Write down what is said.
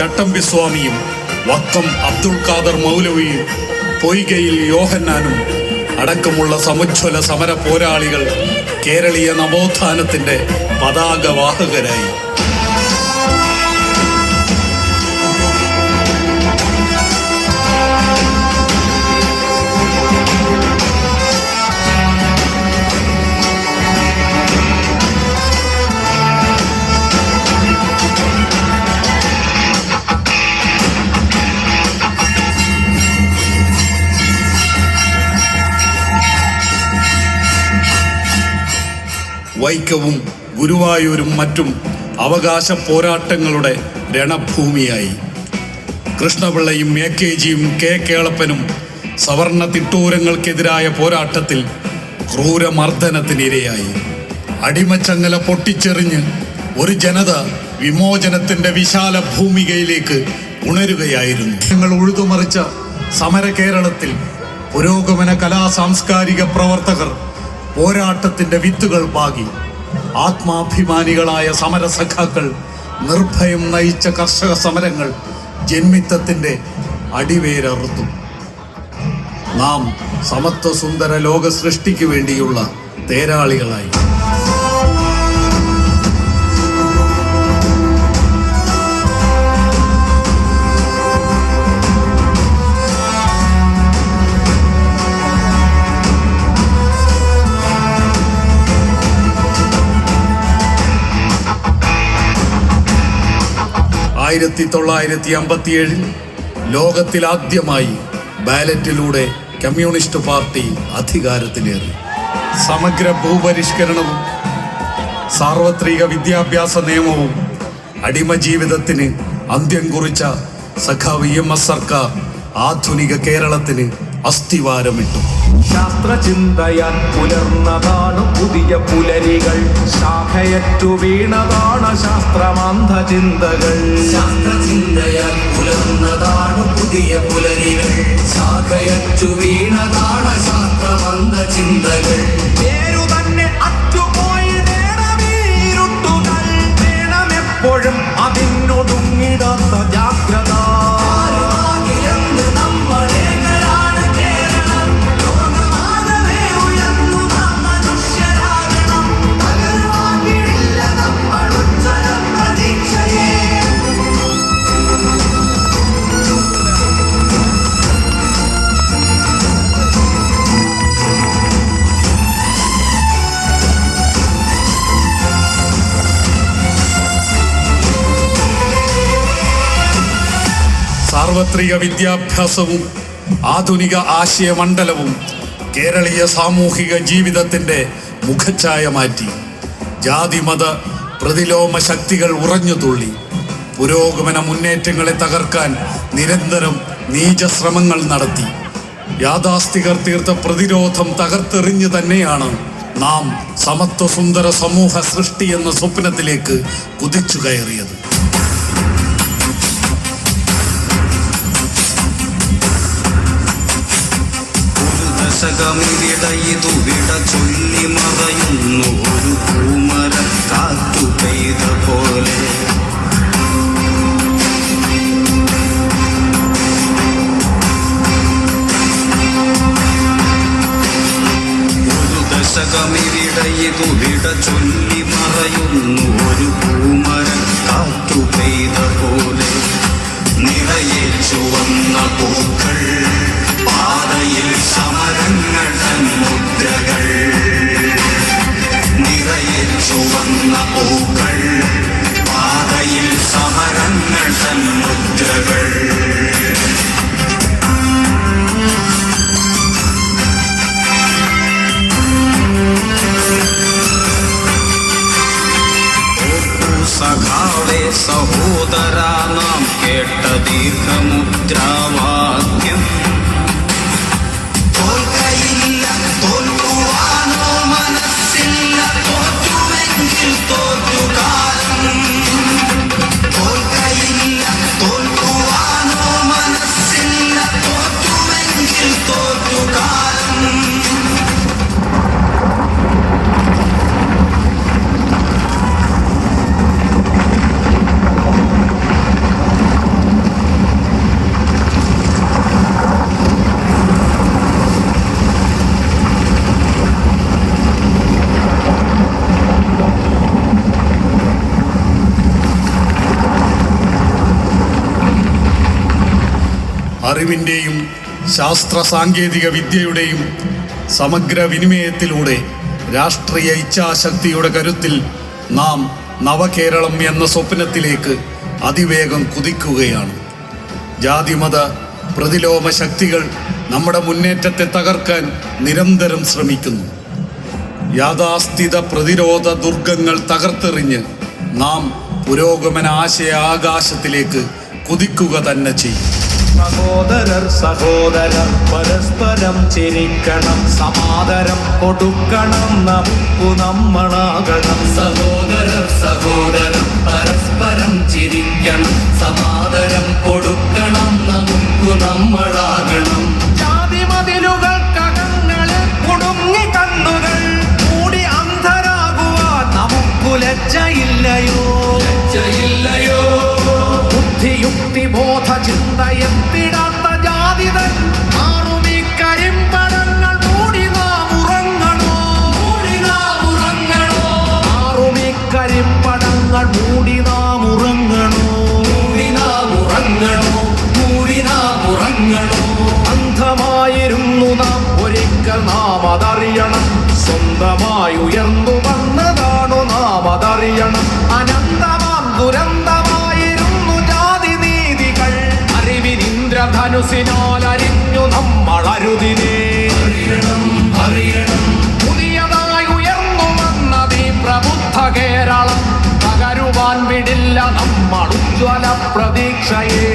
ചട്ടമ്പിസ്വാമിയും വക്കം അബ്ദുൾ ഖാദർ മൗലവിയും പൊയ്കയിൽ യോഹന്നാനും അടക്കമുള്ള സമുജ്വല സമര പോരാളികൾ കേരളീയ നവോത്ഥാനത്തിന്റെ പതാകവാഹകരായി. വൈക്കവും ഗുരുവായൂരും മറ്റും അവകാശ പോരാട്ടങ്ങളുടെ രണഭൂമിയായി. കൃഷ്ണപിള്ളയും എ കെ ജിയും കെ കേളപ്പനും സവർണ തിട്ടൂരങ്ങൾക്കെതിരായ പോരാട്ടത്തിൽ ക്രൂരമർദ്ദനത്തിനിരയായി. അടിമച്ചങ്ങല പൊട്ടിച്ചെറിഞ്ഞ് ഒരു ജനത വിമോചനത്തിന്റെ വിശാല ഭൂമികയിലേക്ക് ഉണരുകയായിരുന്നു. ഞങ്ങൾ ഉഴുതുമറിച്ച സമര കേരളത്തിൽ പുരോഗമന കലാ സാംസ്കാരിക പ്രവർത്തകർ പോരാട്ടത്തിന്റെ വിത്തുകൾ പാകി. ആത്മാഭിമാനികളായ സമരസഖാക്കൾ നിർഭയം നയിച്ച കർഷക സമരങ്ങൾ ജന്മിത്തത്തിന്റെ അടിവേരറുത്തു നാം സമത്വസുന്ദര ലോക സൃഷ്ടിക്ക് വേണ്ടിയുള്ള തേരാളികളായി. ആയിരത്തി തൊള്ളായിരത്തി അമ്പത്തിയേഴിൽ ലോകത്തിൽ ആദ്യമായി ബാലറ്റിലൂടെ കമ്മ്യൂണിസ്റ്റ് പാർട്ടി അധികാരത്തിലേറി സമഗ്ര ഭൂപരിഷ്കരണവും സാർവത്രിക വിദ്യാഭ്യാസ നിയമവും അടിമ ജീവിതത്തിന് അന്ത്യം കുറിച്ച സഖാവ് എം എസ് സർക്കാർ ആധുനിക കേരളത്തിന് അസ്ഥിവാരമിട്ടു. ശാസ്ത്രചിന്തയാൽ പുലർന്നതാണ് പുതിയ പുലരികൾ. ശാഖയറ്റു വീണതാണ് ശാസ്ത്രമാന്ധ ചിന്തകൾ ശാസ്ത്രചിന്തയാൽ പുലർന്നതാണ് പുതിയ പുലരികൾ. ശാഖയറ്റു വീണതാണ് ശാസ്ത്രമാന്ധ ചിന്തകൾ സാർവത്രിക വിദ്യാഭ്യാസവും ആധുനിക ആശയമണ്ഡലവും കേരളീയ സാമൂഹിക ജീവിതത്തിന്റെ മുഖച്ഛായ മാറ്റി. ജാതിമത പ്രതിലോമ ശക്തികൾ ഉറഞ്ഞു തുള്ളി. പുരോഗമന മുന്നേറ്റങ്ങളെ തകർക്കാൻ നിരന്തരം നീചശ്രമങ്ങൾ നടത്തി. യാഥാസ്ഥികർ തീർത്ത പ്രതിരോധം തകർത്തെറിഞ്ഞു തന്നെയാണ് നാം സമത്വസുന്ദര സമൂഹ സൃഷ്ടി എന്ന സ്വപ്നത്തിലേക്ക് കുതിച്ചു കയറിയത് ദശകമിവിടയിതു വിട ചൊല്ലി മറയുന്നു ഒരു പൂമര കാത്തു പെയ്ത പോലെ. ഒരു ദശകമിവിടയിതു വിട ചൊല്ലി മറയുന്നു ഒരു പൂമര കാത്തു പെയ്ത പോലെ. നിറയെ ചുവന്ന പൂക്കൾ പാതയിൽ സമരങ്ങൾ തൻ മുദ്രകൾ നിറയെ ചുവന്ന പൂക്കൾ പാതയിൽ സമരങ്ങൾ തൻ മുദ്രകൾ ഓർക്കൂ സഖാവേ സഹോദരാ നാം കേട്ട ദീർഘമുദ്രാവാക്യം അറിവിന്റെയും ശാസ്ത്ര സാങ്കേതിക വിദ്യയുടെയും സമഗ്ര വിനിമയത്തിലൂടെ രാഷ്ട്രീയ ഇച്ഛാശക്തിയുടെ കരുത്തിൽ നാം നവകേരളം എന്ന സ്വപ്നത്തിലേക്ക് അതിവേഗം കുതിക്കുകയാണ്. ജാതിമത പ്രതിലോമ ശക്തികൾ നമ്മുടെ മുന്നേറ്റത്തെ തകർക്കാൻ നിരന്തരം ശ്രമിക്കുന്നു. യാഥാസ്ഥിത പ്രതിരോധ ദുർഗങ്ങൾ തകർത്തെറിഞ്ഞ് നാം പുരോഗമന ആശയ ആകാശത്തിലേക്ക് കുതിക്കുക തന്നെ ചെയ്യും. സഹോദരർ സഹോദരർ പരസ്പരം ചിരിക്കണം സമാദരം കൊടുക്കണം നമുക്കു നമ്മളാകണം സഹോദരർ സഹോദരർ പരസ്പരം ചിരിക്കണം സമാദരം കൊടുക്കണം നമുക്കു നമ്മളാകണം ചിന്തയെത്തിടാത്ത ജാതിതൻ മാറുമീ കരിമ്പടങ്ങൾ മൂടി നാം ഉറങ്ങണോ മൂടി നാം ഉറങ്ങണോ മാറുമീ കരിമ്പടങ്ങൾ മൂടി നാം ഉറങ്ങണോ മൂടി നാം ഉറങ്ങണോ മൂടി നാം ഉറങ്ങണോ അന്ധമായിരുന്നു നാം ഒരിക്കൽ നാം അതറിയണം സ്വന്തമായി ഉയർന്നു വന്നതാണു നാം അതറിയണം അരിഞ്ഞു നമ്മൾ അരുതിനെ പുതിയതായി ഉയർന്നു വന്നത് ഈ പ്രബുദ്ധ കേരളം തകരുവാൻ വിടില്ല നമ്മൾ ഉജ്ജ്വല പ്രതീക്ഷയെ